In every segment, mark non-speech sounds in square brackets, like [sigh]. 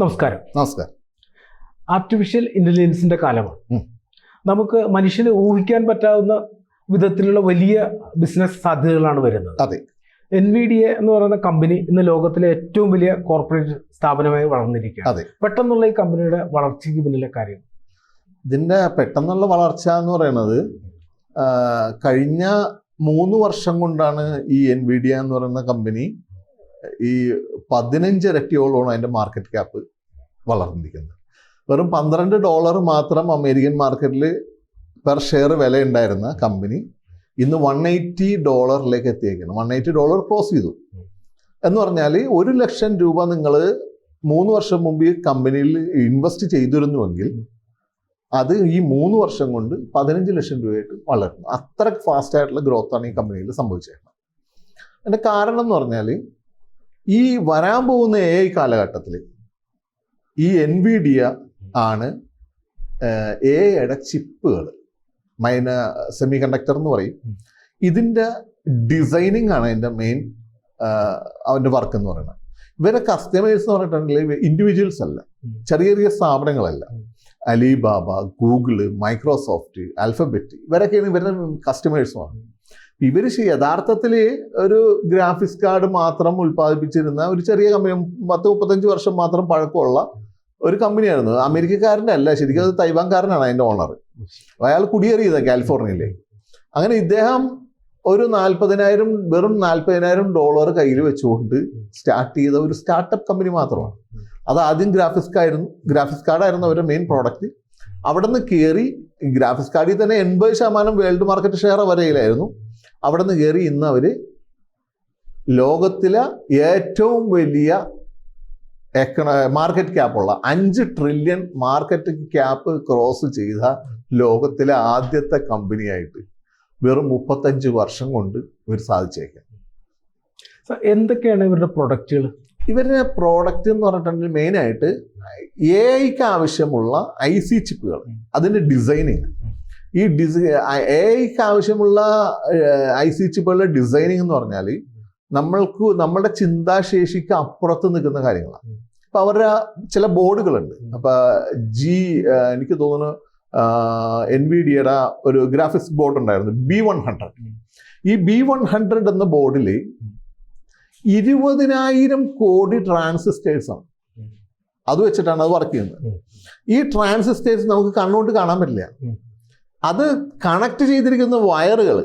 നമസ്കാരം. നമസ്കാരം. ആർട്ടിഫിഷ്യൽ ഇന്റലിജൻസിന്റെ കാലമാണ്. നമുക്ക് മനുഷ്യന് ഊഹിക്കാൻ പറ്റാവുന്ന വിധത്തിലുള്ള വലിയ ബിസിനസ് സാധ്യതകളാണ് വരുന്നത്. അതെ. എൻ വി ഡി എ എന്ന് പറയുന്ന കമ്പനി ഇന്ന് ലോകത്തിലെ ഏറ്റവും വലിയ കോർപ്പറേറ്റ് സ്ഥാപനമായി വളർന്നിരിക്കുകയാണ്. അതെ. പെട്ടെന്നുള്ള ഈ കമ്പനിയുടെ വളർച്ചയ്ക്ക് പിന്നിലെ കാര്യം? ഇതിന്റെ പെട്ടെന്നുള്ള വളർച്ച എന്ന് പറയുന്നത് കഴിഞ്ഞ മൂന്ന് വർഷം കൊണ്ടാണ് ഈ എൻ വി ഡി എന്ന് പറയുന്ന കമ്പനി ഈ പതിനഞ്ചിരട്ടിയോളമാണ് അതിന്റെ മാർക്കറ്റ് ക്യാപ്പ് വളർന്നിരിക്കുന്നത്. വെറും പന്ത്രണ്ട് ഡോളർ മാത്രം അമേരിക്കൻ മാർക്കറ്റിൽ പെർ ഷെയർ വില ഉണ്ടായിരുന്ന കമ്പനി ഇന്ന് വൺ എയ്റ്റി ഡോളറിലേക്ക് എത്തിയേക്കാണ് വൺ എയ്റ്റി ഡോളർ ക്രോസ് ചെയ്തു. എന്ന് പറഞ്ഞാൽ ഒരു ലക്ഷം രൂപ നിങ്ങൾ മൂന്ന് വർഷം മുമ്പ് ഈ കമ്പനിയിൽ ഇൻവെസ്റ്റ് ചെയ്തിരുന്നുവെങ്കിൽ അത് ഈ മൂന്ന് വർഷം കൊണ്ട് പതിനഞ്ച് ലക്ഷം രൂപയായിട്ട് വളർന്നു. അത്ര ഫാസ്റ്റ് ആയിട്ടുള്ള ഗ്രോത്ത് ആണ് ഈ കമ്പനിയിൽ സംഭവിച്ചേക്കുന്നത്. അതിന്റെ കാരണം എന്ന് പറഞ്ഞാൽ ഈ വരാൻ പോകുന്ന എ ഐ കാലഘട്ടത്തിൽ ഈ എൻ വി ഡി ആണ് എ ഐയുടെ ചിപ്പുകൾ മൈന സെമി കണ്ടക്ടർ എന്ന് പറയും. ഇതിന്റെ ഡിസൈനിങ് ആണ് അതിന്റെ മെയിൻ അവന്റെ വർക്ക് എന്ന് പറയുന്നത്. ഇവരെ കസ്റ്റമേഴ്സ് എന്ന് പറഞ്ഞിട്ടുണ്ടെങ്കിൽ ഇൻഡിവിജ്വൽസ് അല്ല. ചെറിയ ചെറിയ സ്ഥാപനങ്ങളല്ല. അലിബാബ ഗൂഗിൾ മൈക്രോസോഫ്റ്റ് ആൽഫബറ്റ് ഇവരൊക്കെയാണ് ഇവരുടെ കസ്റ്റമേഴ്സുമാണ് ഇവർ യഥാർത്ഥത്തിൽ ഒരു ഗ്രാഫിക്സ് കാർഡ് മാത്രം ഉൽപ്പാദിപ്പിച്ചിരുന്ന ഒരു ചെറിയ കമ്പനി പത്ത് മുപ്പത്തഞ്ച് വർഷം മാത്രം പഴക്കമുള്ള ഒരു കമ്പനിയായിരുന്നു അമേരിക്കക്കാരന്റെ അല്ല ശരിക്കും അത് തൈവാൻകാരനാണ് അതിന്റെ ഓണർ അയാൾ കുടിയേറിയത് കാലിഫോർണിയയിലെ. അങ്ങനെ ഇദ്ദേഹം ഒരു നാൽപ്പതിനായിരം വെറും നാൽപ്പതിനായിരം ഡോളർ കയ്യിൽ വെച്ചുകൊണ്ട് സ്റ്റാർട്ട് ചെയ്ത ഒരു സ്റ്റാർട്ടപ്പ് കമ്പനി മാത്രമാണ്. അത് ആദ്യം ഗ്രാഫിക്സ് ആയിരുന്നു. ഗ്രാഫിക്സ് കാർഡായിരുന്നു അവരുടെ മെയിൻ പ്രോഡക്റ്റ് അവിടെ നിന്ന് കയറി ഗ്രാഫിക്സ് കാർഡിൽ തന്നെ എൺപത് ശതമാനം വേൾഡ് മാർക്കറ്റ് ഷെയർ വരയിലായിരുന്നു. അവിടെ നിന്ന് കയറി ഇന്ന് അവർ ലോകത്തിലെ ഏറ്റവും വലിയ എക്കണ മാർക്കറ്റ് ക്യാപ്പുള്ള അഞ്ച് ട്രില്യൺ മാർക്കറ്റ് ക്യാപ്പ് ക്രോസ് ചെയ്ത ലോകത്തിലെ ആദ്യത്തെ കമ്പനിയായിട്ട് വെറും മുപ്പത്തഞ്ച് വർഷം കൊണ്ട് ഇവർ സാധിച്ചേക്കാം. സോ, എന്തൊക്കെയാണ് ഇവരുടെ പ്രൊഡക്റ്റുകൾ ഇവരുടെ പ്രോഡക്റ്റ് എന്ന് പറഞ്ഞിട്ടുണ്ടെങ്കിൽ മെയിനായിട്ട് എ ഐക്ക് ആവശ്യമുള്ള ഐ സി ചിപ്പുകൾ അതിന്റെ ഡിസൈനിങ് ഈ ഡിസൈ എ ഐക്ക് ആവശ്യമുള്ള ഐ സി ചിപ്പുകളുടെ ഡിസൈനിങ് എന്ന് പറഞ്ഞാൽ നമ്മൾക്ക് നമ്മുടെ ചിന്താശേഷിക്ക് അപ്പുറത്ത് നിൽക്കുന്ന കാര്യങ്ങളാണ്. അപ്പൊ അവരുടെ ചില ബോർഡുകളുണ്ട്. അപ്പൊ ജി എനിക്ക് തോന്നുന്നു എൻ വി ഡിയുടെ ഒരു ഗ്രാഫിക്സ് ബോർഡ് ഉണ്ടായിരുന്നു ബി വൺ ഹൺഡ്രഡ് ഈ ബി വൺ ഹൺഡ്രഡ് എന്ന ബോർഡിൽ ഇരുപതിനായിരം കോടി ട്രാൻസിസ്റ്റേഴ്സ് ആണ്. അത് വെച്ചിട്ടാണ് അത് വർക്ക് ചെയ്യുന്നത്. ഈ ട്രാൻസിസ്റ്റേഴ്സ് നമുക്ക് കണ്ണുകൊണ്ട് കാണാൻ പറ്റില്ല. അത് കണക്ട് ചെയ്തിരിക്കുന്ന വയറുകൾ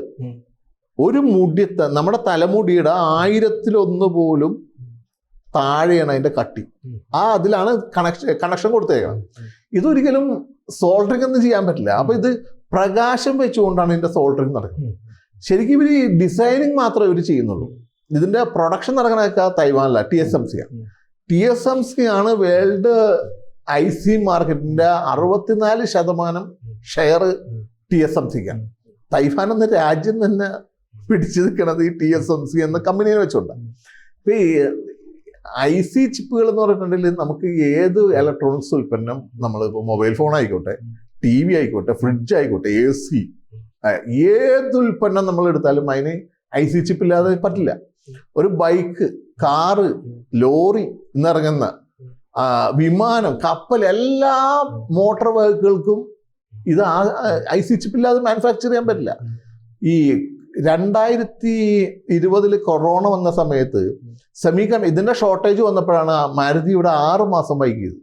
ഒരു മുടിത്ത നമ്മുടെ തലമുടിയുടെ ആയിരത്തിലൊന്ന് പോലും താഴെയാണ് അതിന്റെ കട്ടി. ആ അതിലാണ് കണക്ഷൻ കണക്ഷൻ കൊടുത്തേക്കണം ഇതൊരിക്കലും സോൾഡറിംഗ് ഒന്നും ചെയ്യാൻ പറ്റില്ല. അപ്പൊ ഇത് പ്രകാശം വെച്ചുകൊണ്ടാണ് ഇതിന്റെ സോൾഡറിംഗ് നടക്കുന്നത്. ശരിക്കും ഇവർ ഈ ഡിസൈനിങ് മാത്രമേ ഇവർ ചെയ്യുന്നുള്ളൂ. ഇതിന്റെ പ്രൊഡക്ഷൻ നടക്കണൊക്കെ തൈവാനില്ല ടി എസ് എം സി ആണ് ടി എസ് എം സി ആണ് വേൾഡ് ഐ സി മാർക്കറ്റിന്റെ അറുപത്തിനാല് ശതമാനം ഷെയർ ടി എസ് എം സിക്കാണ് തൈഫാൻ എന്ന രാജ്യം തന്നെ പിടിച്ചു നിൽക്കുന്നത് ഈ ടി എസ് എം സി എന്ന കമ്പനിയെ വെച്ചുകൊണ്ട് ഇപ്പൊ ഈ ഐ സി ചിപ്പുകൾ എന്ന് പറഞ്ഞിട്ടുണ്ടെങ്കിൽ നമുക്ക് ഏത് ഇലക്ട്രോണിക്സ് ഉൽപ്പന്നം നമ്മൾ ഇപ്പോൾ മൊബൈൽ ഫോൺ ആയിക്കോട്ടെ ടി വി ആയിക്കോട്ടെ ഫ്രിഡ്ജ് ആയിക്കോട്ടെ എ സി ഏത് ഉൽപ്പന്നം നമ്മൾ എടുത്താലും അതിന് ഐ സി ചിപ്പ് ഇല്ലാതെ പറ്റില്ല. ഒരു ബൈക്ക് കാറ് ലോറി എന്നിറങ്ങുന്ന വിമാനം കപ്പൽ എല്ലാ മോട്ടോർ വെഹിക്കിൾക്കും ഇത് ആ ഐ സി ചിപ്പില്ലാതെ മാനുഫാക്ചർ ചെയ്യാൻ പറ്റില്ല. ഈ രണ്ടായിരത്തി ഇരുപതിൽ കൊറോണ വന്ന സമയത്ത് സെമി കണ്ട ഇതിന്റെ ഷോർട്ടേജ് വന്നപ്പോഴാണ് മാരുതി ഇവിടെ ആറ് മാസം വൈകിയത്.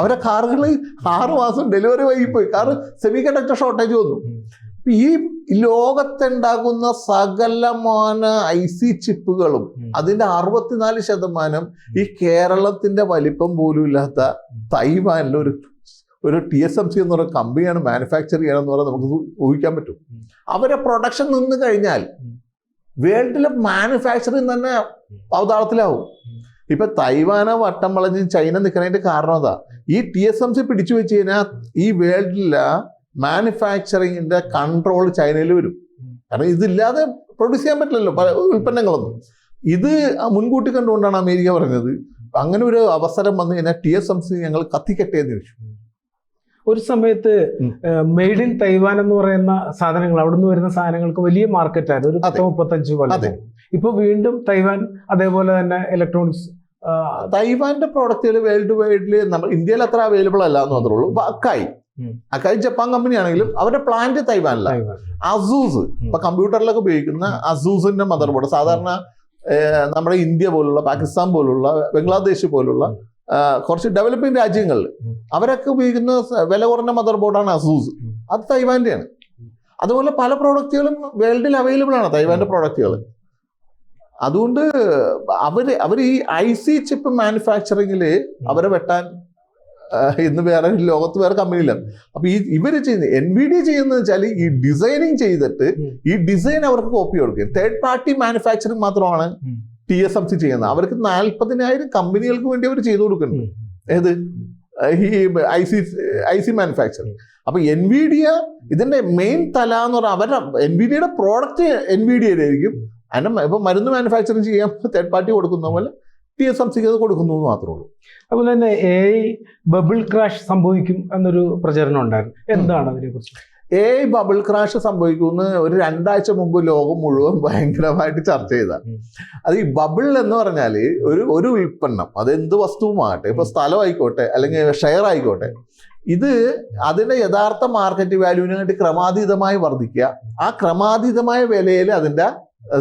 അവരെ കാറുകൾ ആറ് മാസം ഡെലിവറി വൈകിപ്പോയി. കാറ് സെമി കണ്ടക്ടർ ഷോർട്ടേജ് വന്നു ഈ ലോകത്തുണ്ടാകുന്ന സകലമാന ഐ സി ചിപ്പുകളും അതിന്റെ അറുപത്തിനാല് ശതമാനം ഈ കേരളത്തിന്റെ വലിപ്പം പോലും ഇല്ലാത്ത തൈവാനിലെ ഒരു ഒരു ടി എസ് എം സി എന്ന് പറയുന്ന കമ്പനിയാണ് മാനുഫാക്ചർ ചെയ്യണമെന്ന് പറഞ്ഞാൽ നമുക്ക് ഊഹിക്കാൻ പറ്റും. അവരെ പ്രൊഡക്ഷൻ നിന്ന് കഴിഞ്ഞാൽ വേൾഡിലെ മാനുഫാക്ചറിങ് തന്നെ അവതാളത്തിലാവും. ഇപ്പൊ തൈവാന വട്ടം വളഞ്ഞ് ചൈന നിൽക്കുന്നതിന്റെ കാരണം അതാ. ഈ ടി എസ് എം സി പിടിച്ചു വെച്ച് കഴിഞ്ഞാൽ ഈ വേൾഡിലെ മാനുഫാക്ചറിങ്ങിന്റെ കൺട്രോൾ ചൈനയിൽ വരും. കാരണം ഇതില്ലാതെ പ്രൊഡ്യൂസ് ചെയ്യാൻ പറ്റില്ലല്ലോ പല ഉൽപ്പന്നങ്ങളൊന്നും. ഇത് മുൻകൂട്ടി കണ്ടുകൊണ്ടാണ് അമേരിക്ക പറഞ്ഞത്. അങ്ങനെ ഒരു അവസരം വന്നു കഴിഞ്ഞാൽ ടി എസ് എം സി ഞങ്ങൾ കത്തിക്കട്ടെ എന്ന് ചോദിച്ചു ഒരു സമയത്ത്. മെയ്ഡ് ഇൻ തൈവാൻ എന്ന് പറയുന്ന സാധനങ്ങൾ അവിടുന്ന് വരുന്ന സാധനങ്ങൾക്ക് വലിയ മാർക്കറ്റ് ആയിരുന്നു ഒരു പത്ത്. മുപ്പത്തഞ്ച് കൊല്ലം ഇപ്പൊ വീണ്ടും തൈവാൻ അതേപോലെ തന്നെ ഇലക്ട്രോണിക്സ് തൈവാന്റെ പ്രോഡക്റ്റുകൾ വേൾഡ് വൈഡിൽ നമ്മൾ ഇന്ത്യയിൽ അത്ര അവൈലബിൾ അല്ല എന്ന് മാത്രമേ ഉള്ളൂ അക്കായി. അക്കായി ജപ്പാൻ കമ്പനി ആണെങ്കിലും അവരുടെ പ്ലാന്റ് തൈവാനില്ല തൈവാൻ. അസൂസ് ഇപ്പൊ കമ്പ്യൂട്ടറിലൊക്കെ ഉപയോഗിക്കുന്ന അസൂസിന്റെ മദർ ബോർഡ് സാധാരണ നമ്മുടെ ഇന്ത്യ പോലുള്ള പാകിസ്ഥാൻ പോലുള്ള ബംഗ്ലാദേശ് പോലുള്ള കുറച്ച് ഡെവലപ്പിംഗ് രാജ്യങ്ങളിൽ. അവരൊക്കെ ഉപയോഗിക്കുന്ന വില കുറഞ്ഞ മദർ ബോർഡാണ് അസൂസ് അത് തൈവാന്റെയാണ് അതുപോലെ പല പ്രോഡക്റ്റുകളും വേൾഡിൽ അവൈലബിൾ ആണ് തൈവാന്റെ പ്രോഡക്റ്റുകൾ. അതുകൊണ്ട് അവർ അവർ ഈ ഐ സി ചിപ്പ് മാനുഫാക്ചറിങ്ങിൽ അവരെ വെട്ടാൻ ഇന്ന് വേറെ ലോകത്ത് വേറെ കമ്പനി ഇല്ല അപ്പൊ ഈ ഇവർ ചെയ്യുന്ന എൻ വി ഡി ചെയ്യുന്നത് വെച്ചാൽ ഈ ഡിസൈനിങ് ചെയ്തിട്ട് ഈ ഡിസൈൻ അവർക്ക് കോപ്പി കൊടുക്കും തേർഡ് പാർട്ടി മാനുഫാക്ചറിങ് മാത്രമാണ്. ടി എസ് എം സി ചെയ്യുന്നത്. അവർക്ക് നാൽപ്പതിനായിരം കമ്പനികൾക്ക് വേണ്ടി അവർ ചെയ്തു കൊടുക്കുന്നുണ്ട്. ഏത്? ഈ I C I C manufacturing D ഇതിന്റെ മെയിൻ തല എന്ന് പറഞ്ഞാൽ അവരുടെ എൻ വി ഡിയുടെ പ്രോഡക്റ്റ് എൻ വി ഡി ആയിരിക്കും. അതിന്റെ ഇപ്പൊ മരുന്ന് മാനുഫാക്ചറിങ് ചെയ്യാൻ തേർഡ് പാർട്ടി കൊടുക്കുന്ന പോലെ ടി എസ് എം സിക്ക് അത് കൊടുക്കുന്നു എന്ന് മാത്രമേ ഉള്ളൂ. അതുപോലെ തന്നെ എ ബബിൾ ക്രാഷ് സംഭവിക്കും എന്നൊരു പ്രചരണം ഉണ്ടായിരുന്നു. എന്താണ് അതിനെ കുറിച്ച് എ ബബിൾ ക്രാഷ് സംഭവിക്കുമെന്ന് ഒരു രണ്ടാഴ്ച മുമ്പ് ലോകം മുഴുവൻ [laughs] ഭയങ്കരമായിട്ട് ചർച്ച ചെയ്ത ഉം. അത് ഈ ബബിൾ എന്ന് പറഞ്ഞാൽ ഒരു ഒരു ഉൽപ്പന്നം അത് എന്ത് വസ്തുവുമാകട്ടെ ഇപ്പൊ സ്ഥലം ആയിക്കോട്ടെ അല്ലെങ്കിൽ ഷെയർ ആയിക്കോട്ടെ ഇത് അതിന്റെ യഥാർത്ഥ മാർക്കറ്റ് വാല്യൂവിനായിട്ട് ക്രമാതീതമായി വർദ്ധിക്കുക. ആ ക്രമാതീതമായ വിലയിൽ അതിന്റെ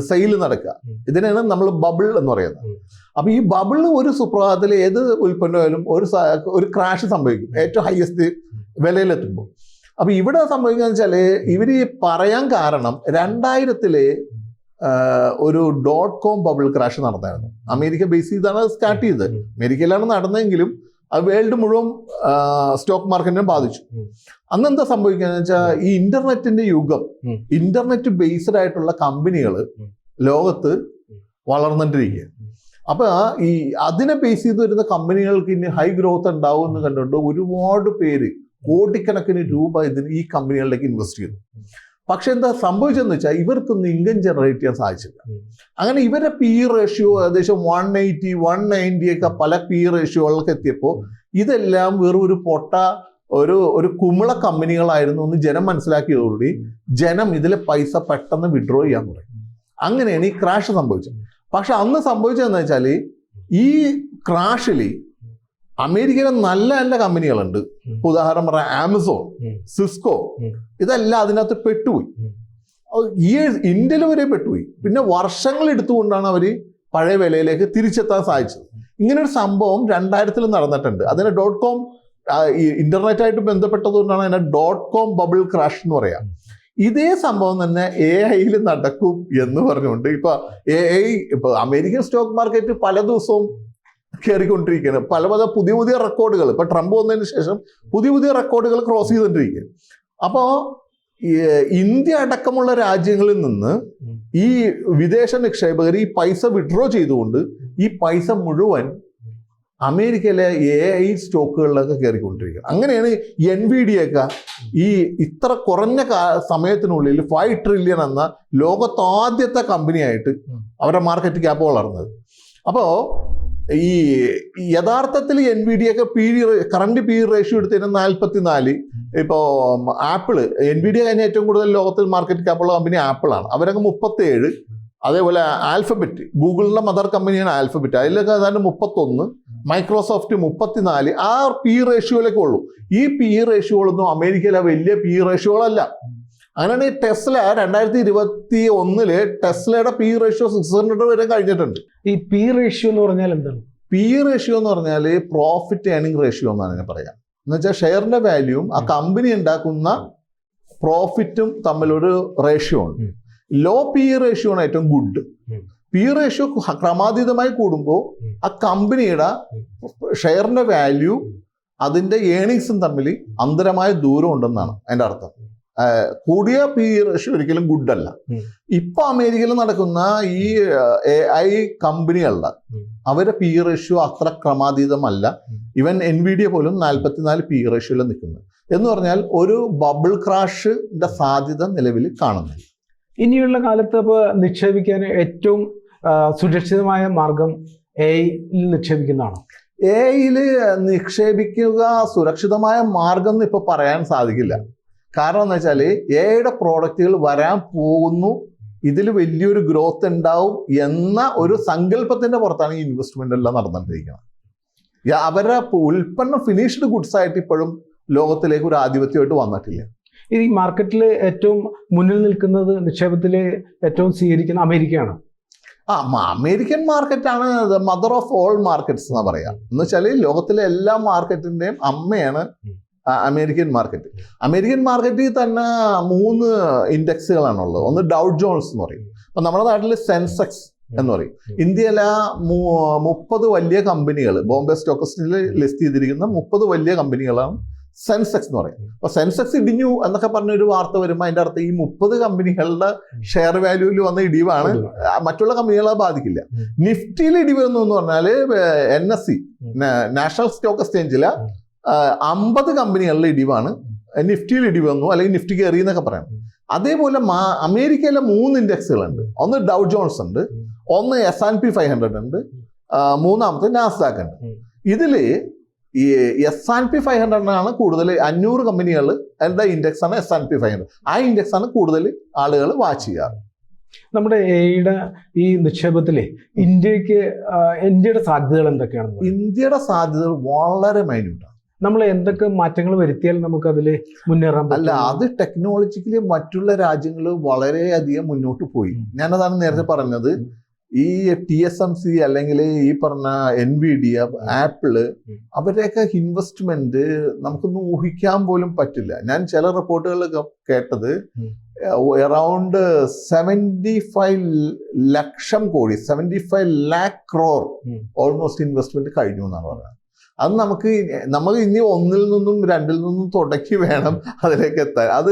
സെയിൽ നടക്കുക. ഇതിനാണ് നമ്മൾ ബബിൾ എന്ന് പറയുന്നത്. അപ്പം അപ്പൊ ഈ ബബിൾ ഒരു സുപ്രഭാതത്തിൽ ഏത് ഉൽപ്പന്നമായാലും ഒരു ഒരു ക്രാഷ് സംഭവിക്കും. ഏറ്റവും ഹയസ്റ്റ് വിലയിലെത്തുമ്പോൾ. അപ്പൊ ഇവിടെ സംഭവിക്കുക വെച്ചാൽ ഇവർ പറയാൻ കാരണം രണ്ടായിരത്തിൽ ഒരു ഡോട്ട് കോം ബബിൾ ക്രാഷ് നടന്നായിരുന്നു അമേരിക്ക ബേസ് ചെയ്താണ് സ്റ്റാർട്ട് ചെയ്തത്. അമേരിക്കയിലാണ് നടന്നതെങ്കിലും അത് വേൾഡ് മുഴുവൻ സ്റ്റോക്ക് മാർക്കറ്റിനെ ബാധിച്ചു. അന്ന് എന്താ സംഭവിക്കുക വെച്ചാൽ ഈ ഇന്റർനെറ്റിന്റെ യുഗം ഇന്റർനെറ്റ് ബേസ്ഡ് ആയിട്ടുള്ള കമ്പനികൾ ലോകത്ത്. വളർന്നിട്ടിരിക്കുക അപ്പൊ ഈ അതിനെ ബേസ് ചെയ്ത് വരുന്ന കമ്പനികൾക്ക് ഇനി ഹൈ ഗ്രോത്ത് ഉണ്ടാവും എന്ന് കണ്ടുകൊണ്ട് ഒരുപാട് പേര് കോടിക്കണക്കിന് രൂപ ഇതിന് ഈ കമ്പനികളിലേക്ക് ഇൻവെസ്റ്റ് ചെയ്തു. പക്ഷെ എന്താ സംഭവിച്ചതെന്ന് വെച്ചാൽ ഇവർക്കൊന്നും ഇൻകം ജനറേറ്റ് ചെയ്യാൻ സാധിച്ചില്ല. അങ്ങനെ ഇവരുടെ പി റേഷ്യോ ഏകദേശം വൺ എയ്റ്റി വൺ നയന്റി ഒക്കെ പല പി റേഷ്യോകളിലേക്ക് എത്തിയപ്പോൾ ഇതെല്ലാം വെറും ഒരു പൊട്ട ഒരു ഒരു കുമിള കമ്പനികളായിരുന്നു എന്ന് ജനം മനസ്സിലാക്കിയതോടുകൂടി ജനം ഇതിലെ പൈസ പെട്ടെന്ന് വിഡ്രോ ചെയ്യാൻ തുടങ്ങി. അങ്ങനെയാണ് ഈ ക്രാഷ് സംഭവിച്ചത്. പക്ഷെ അന്ന് സംഭവിച്ചതെന്ന് വെച്ചാൽ ഈ ക്രാഷിൽ അമേരിക്കയിലെ നല്ല നല്ല കമ്പനികളുണ്ട്. ഉദാഹരണം പറയാം ആമസോൺ സിസ്കോ. ഇതല്ല അതിനകത്ത് പെട്ടുപോയി. ഈ ഇന്ത്യയിൽ വരെ പെട്ടുപോയി. പിന്നെ വർഷങ്ങൾ എടുത്തുകൊണ്ടാണ് അവർ പഴയ വിലയിലേക്ക് തിരിച്ചെത്താൻ സാധിച്ചത്. ഇങ്ങനെ ഒരു സംഭവം രണ്ടായിരത്തിൽ നടന്നിട്ടുണ്ട്. അതിനെ ഡോട്ട് കോം ഇന്റർനെറ്റ് ആയിട്ട് ബന്ധപ്പെട്ടതുകൊണ്ടാണ് അതിനെ ഡോട്ട് കോം ബബിൾ ക്രാഷ് എന്ന് പറയാം. ഇതേ സംഭവം തന്നെ എ ഐയിൽ നടക്കും എന്ന് പറഞ്ഞുകൊണ്ട് ഇപ്പൊ എ ഐ ഇപ്പൊ അമേരിക്കൻ സ്റ്റോക്ക് മാർക്കറ്റ് പല ദിവസവും കയറിക്കൊണ്ടിരിക്കുകയാണ് പല പല പുതിയ പുതിയ റെക്കോർഡുകൾ. ഇപ്പൊ ട്രംപ് വന്നതിന് ശേഷം പുതിയ പുതിയ റെക്കോർഡുകൾ ക്രോസ് ചെയ്തുകൊണ്ടിരിക്കുകയാണ്. അപ്പോ ഈ ഇന്ത്യ അടക്കമുള്ള രാജ്യങ്ങളിൽ നിന്ന്. ഈ വിദേശ നിക്ഷേപകർ ഈ പൈസ വിഡ്രോ ചെയ്തുകൊണ്ട് ഈ പൈസ മുഴുവൻ അമേരിക്കയിലെ എ ഐ സ്റ്റോക്കുകളിലൊക്കെ കയറിക്കൊണ്ടിരിക്കുക. അങ്ങനെയാണ് എൻ വി ഡി ഒക്കെ ഈ ഇത്ര കുറഞ്ഞ സമയത്തിനുള്ളിൽ ഫൈവ് ട്രില്യൺ എന്ന ലോകത്താദ്യത്തെ കമ്പനിയായിട്ട് അവരുടെ മാർക്കറ്റ് ക്യാപ്പ് വളർന്നത്. അപ്പോൾ ഈ യഥാർത്ഥത്തിൽ എൻ വി ഡി ഒക്കെ P D current P ratio എടുത്തതിന് നാൽപ്പത്തി നാല് ഇപ്പോൾ ആപ്പിൾ എൻ വി ഡി കഴിഞ്ഞ ഏറ്റവും കൂടുതൽ ലോകത്തിൽ മാർക്കറ്റ് ക്യാപ്പുള്ള കമ്പനി ആപ്പിളാണ് അവരൊക്കെ മുപ്പത്തേഴ്. അതേപോലെ ആൽഫബെറ്റ് ഗൂഗിളിന്റെ മദർ കമ്പനിയാണ് ആൽഫബെറ്റ് അതിലൊക്കെ ഏതാണ്ട് മുപ്പത്തൊന്ന് മൈക്രോസോഫ്റ്റ് മുപ്പത്തിനാല്. ആ പി റേഷ്യോയിലൊക്കെ ഉള്ളൂ. ഈ പി റേഷ്യോകളൊന്നും അമേരിക്കയിലെ വലിയ പി റേഷ്യോകളല്ല അങ്ങനെയാണ് ഈ ടെസ്ല രണ്ടായിരത്തി ഇരുപത്തി ഒന്നിൽ ടെസ്ലയുടെ പി റേഷ്യോ സിക്സ് ഹൺഡ്രഡ് വരെ കഴിഞ്ഞിട്ടുണ്ട്. ഈ പി റേഷ്യോ എന്ന് പറഞ്ഞാൽ എന്താണ്? പി റേഷ്യോ എന്ന് പറഞ്ഞാൽ പ്രോഫിറ്റ് ഏണിംഗ് റേഷ്യോ എന്നാണ് ഞാൻ പറയാം. എന്ന് വെച്ചാൽ ഷെയറിന്റെ വാല്യൂവും ആ കമ്പനി ഉണ്ടാക്കുന്ന പ്രോഫിറ്റും തമ്മിലൊരു റേഷ്യോ ഉണ്ട്. ലോ പി റേഷ്യോ ആണ് ഏറ്റവും ഗുഡ് പി റേഷ്യോ ക്രമാതീതമായി കൂടുമ്പോൾ. ആ കമ്പനിയുടെ ഷെയറിന്റെ വാല്യൂ അതിന്റെ ഏണിങ്സും തമ്മിൽ അന്തരമായ ദൂരം ഉണ്ടെന്നാണ് അതിന്റെ അർത്ഥം. കൂടിയ പി റേഷ്യോ ഒരിക്കലും ഗുഡ് അല്ല. ഇപ്പൊ അമേരിക്കയിൽ നടക്കുന്ന ഈ എ ഐ കമ്പനികളുടെ. അവരുടെ പി റേഷ്യോ അത്ര ക്രമാതീതമല്ല. ഇവൻ എൻ വി ഡി പോലും നാൽപ്പത്തിനാല് പി റേഷ്യോയിൽ നിൽക്കുന്നത് എന്ന് പറഞ്ഞാൽ ഒരു ബബിൾ ക്രാഷിന്റെ സാധ്യത നിലവിൽ കാണുന്നു ഇനിയുള്ള കാലത്ത് ഇപ്പോൾ നിക്ഷേപിക്കാൻ ഏറ്റവും സുരക്ഷിതമായ മാർഗം എയിൽ നിക്ഷേപിക്കുന്നതാണോ എ ഐയിൽ നിക്ഷേപിക്കുക സുരക്ഷിതമായ മാർഗം എന്ന് ഇപ്പൊ പറയാൻ സാധിക്കില്ല കാരണം എന്ന് വെച്ചാൽ എ ഐയുടെ പ്രോഡക്റ്റുകൾ വരാൻ പോകുന്നു. ഇതിൽ വലിയൊരു ഗ്രോത്ത് ഉണ്ടാവും എന്ന ഒരു സങ്കല്പത്തിന്റെ പുറത്താണ് ഈ ഇൻവെസ്റ്റ്മെന്റ് എല്ലാം നടന്നുകൊണ്ടിരിക്കുന്നത്. അവരുടെ ഉൽപ്പന്നം ഫിനിഷ്ഡ് ഗുഡ്സ് ആയിട്ട് ഇപ്പോഴും ലോകത്തിലേക്ക് ഒരു ആധിപത്യമായിട്ട് വന്നിട്ടില്ല. ഈ മാർക്കറ്റിൽ ഏറ്റവും മുന്നിൽ നിൽക്കുന്നത് നിക്ഷേപത്തിൽ ഏറ്റവും സ്വീകരിക്കുന്ന അമേരിക്കയാണ്. ആ അമേരിക്കൻ മാർക്കറ്റാണ് മദർ ഓഫ് ഓൾ മാർക്കറ്റ്സ് എന്ന് പറയാ. എന്ന് വെച്ചാൽ ലോകത്തിലെ എല്ലാ മാർക്കറ്റിന്റെയും അമ്മയാണ് അമേരിക്കൻ മാർക്കറ്റ് അമേരിക്കൻ മാർക്കറ്റിൽ തന്നെ മൂന്ന് ഇൻഡെക്സുകളാണുള്ളത്. ഒന്ന് ഡൗ ജോൺസ് എന്ന് പറയും. അപ്പം നമ്മുടെ നാട്ടിൽ സെൻസെക്സ് എന്ന് പറയും. ഇന്ത്യയിലെ മുപ്പത് വലിയ കമ്പനികൾ ബോംബെ സ്റ്റോക്ക് എക്സ്ചേഞ്ചിൽ ലിസ്റ്റ് ചെയ്തിരിക്കുന്ന മുപ്പത് വലിയ കമ്പനികളാണ് സെൻസെക്സ് എന്ന് പറയും. അപ്പൊ സെൻസെക്സ് ഇടിഞ്ഞു എന്നൊക്കെ പറഞ്ഞൊരു വാർത്ത വരുമ്പോൾ അതിന്റെ അർത്ഥം ഈ മുപ്പത് കമ്പനികളുടെ ഷെയർ വാല്യൂവിൽ വന്ന ഇടിവാണ്. മറ്റുള്ള കമ്പനികളെ ബാധിക്കില്ല. നിഫ്റ്റിയിൽ ഇടിവ് എന്ന് പറഞ്ഞാൽ N S E national stock എക്സ്ചേഞ്ചിലെ അമ്പത് കമ്പനികളിലെ ഇടിവാണ്. നിഫ്റ്റിയിൽ ഇടിവ് വന്നു അല്ലെങ്കിൽ നിഫ്റ്റി കയറി എന്നൊക്കെ പറയാം. അതേപോലെ മാ- അമേരിക്കയിലെ മൂന്ന് ഇൻഡെക്സുകളുണ്ട്. ഒന്ന് ഡൗ ജോൺസ് ഉണ്ട് ഒന്ന് S and P five hundred ഉണ്ട് മൂന്നാമത്തെ നാസ്ഡാക്ക് ഉണ്ട്. ഇതിൽ ഈ എസ് ആൻഡ് പി ഫൈവ് ഹൺഡ്രഡിനാണ് കൂടുതൽ അഞ്ഞൂറ് കമ്പനികൾ എന്താ ഇൻഡെക്സ് ആണ് S and P five hundred ആ ഇൻഡെക്സ് ആണ് കൂടുതൽ ആളുകൾ വാച്ച് ചെയ്യാറ്. നമ്മുടെ എയുടെ ഈ നിക്ഷേപത്തിലെ ഇന്ത്യയ്ക്ക് ഇന്ത്യയുടെ സാധ്യതകൾ എന്തൊക്കെയാണ് ഇന്ത്യയുടെ സാധ്യതകൾ വളരെ മൈന്യൂട്ടാണ് നമ്മൾ എന്തൊക്കെ മാറ്റങ്ങൾ വരുത്തിയാൽ നമുക്ക് അതിൽ മുന്നേറാൻ അല്ല അത് ടെക്നോളജിക്കലി മറ്റുള്ള രാജ്യങ്ങൾ വളരെയധികം മുന്നോട്ട് പോയി. ഞാനതാണ് നേരത്തെ പറഞ്ഞത്. ഈ ടി എസ് എം സി അല്ലെങ്കിൽ ഈ പറഞ്ഞ എൻ വി ഡി ആപ്പിൾ അവരുടെയൊക്കെ ഇൻവെസ്റ്റ്മെന്റ് നമുക്കൊന്നും ഊഹിക്കാൻ പോലും പറ്റില്ല. ഞാൻ ചില റിപ്പോർട്ടുകളിലൊക്കെ കേട്ടത് അറൌണ്ട് അറൗണ്ട് സെവന്റി ഫൈവ് ലക്ഷം കോടി seventy five lakh crore almost investment കഴിഞ്ഞു എന്നാണ് പറയുന്നത് അത് നമുക്ക് നമ്മൾ ഇനി ഒന്നിൽ നിന്നും രണ്ടിൽ നിന്നും തുടക്കി വേണം അതിലേക്ക് എത്താൻ. അത്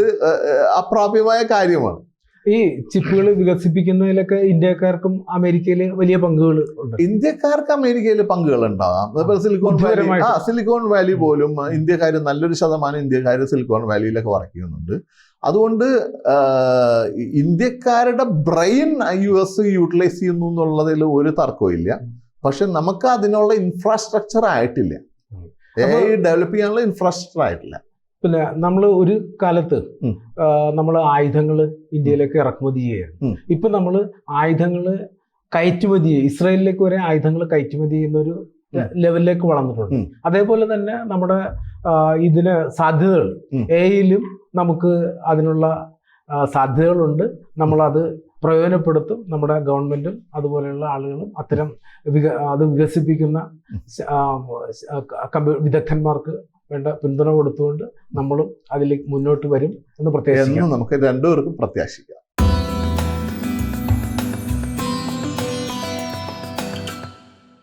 അപ്രാപ്യമായ കാര്യമാണ്. ഈ ചിപ്പുകൾ വികസിപ്പിക്കുന്നതിലൊക്കെ ഇന്ത്യക്കാർക്കും അമേരിക്കയിൽ വലിയ പങ്കുകൾ ഉണ്ട്. ഇന്ത്യക്കാർക്ക് അമേരിക്കയിൽ പങ്കുകൾ ഉണ്ടാകാം ഇപ്പോൾ സിലിക്കോൺ വാലി ആ സിലിക്കോൺ വാലി പോലും ഇന്ത്യക്കാർ നല്ലൊരു ശതമാനം ഇന്ത്യക്കാർ സിലിക്കോൺ വാലിയിലൊക്കെ വർക്ക് ചെയ്യുന്നുണ്ട്. അതുകൊണ്ട് ഇന്ത്യക്കാരുടെ ബ്രെയിൻ യു എസ് യൂട്ടിലൈസ് ചെയ്യുന്നു എന്നുള്ളതിൽ ഒരു തർക്കവും ഇല്ല. പക്ഷെ നമുക്ക് അതിനുള്ള ഇൻഫ്രാസ്ട്രക്ചർ ആയിട്ടില്ല. എ ഡെവലപ്പ് ചെയ്യാനുള്ള ഇൻഫ്രാസ്ട്രക്ചർ ആയിട്ടില്ല പിന്നെ നമ്മൾ ഒരു കാലത്ത് നമ്മൾ ആയുധങ്ങൾ ഇന്ത്യയിലേക്ക് ഇറക്കുമതി ചെയ്യായിരുന്നു ഉം. ഇപ്പൊ നമ്മൾ ആയുധങ്ങൾ കയറ്റുമതി. ഇസ്രായേലിലേക്ക് വരെ ആയുധങ്ങൾ കയറ്റുമതി ചെയ്യുന്ന ഒരു ലെവലിലേക്ക് വളർന്നിട്ടുണ്ട് അതേപോലെ തന്നെ നമ്മുടെ ഇതിന് സാധ്യതകൾ. എയിലും നമുക്ക് അതിനുള്ള സാധ്യതകളുണ്ട് നമ്മളത് പ്രയോജനപ്പെടുത്തും നമ്മുടെ ഗവൺമെന്റും അതുപോലെയുള്ള ആളുകളും അത്തരം വിക അത് വികസിപ്പിക്കുന്ന വിദഗ്ധന്മാർക്ക് വേണ്ട പിന്തുണ കൊടുത്തുകൊണ്ട് നമ്മളും അതിലേക്ക് മുന്നോട്ട് വരും എന്ന് പ്രത്യേകിച്ച് നമുക്ക് രണ്ടുപേർക്കും പ്രത്യാശിക്കാം.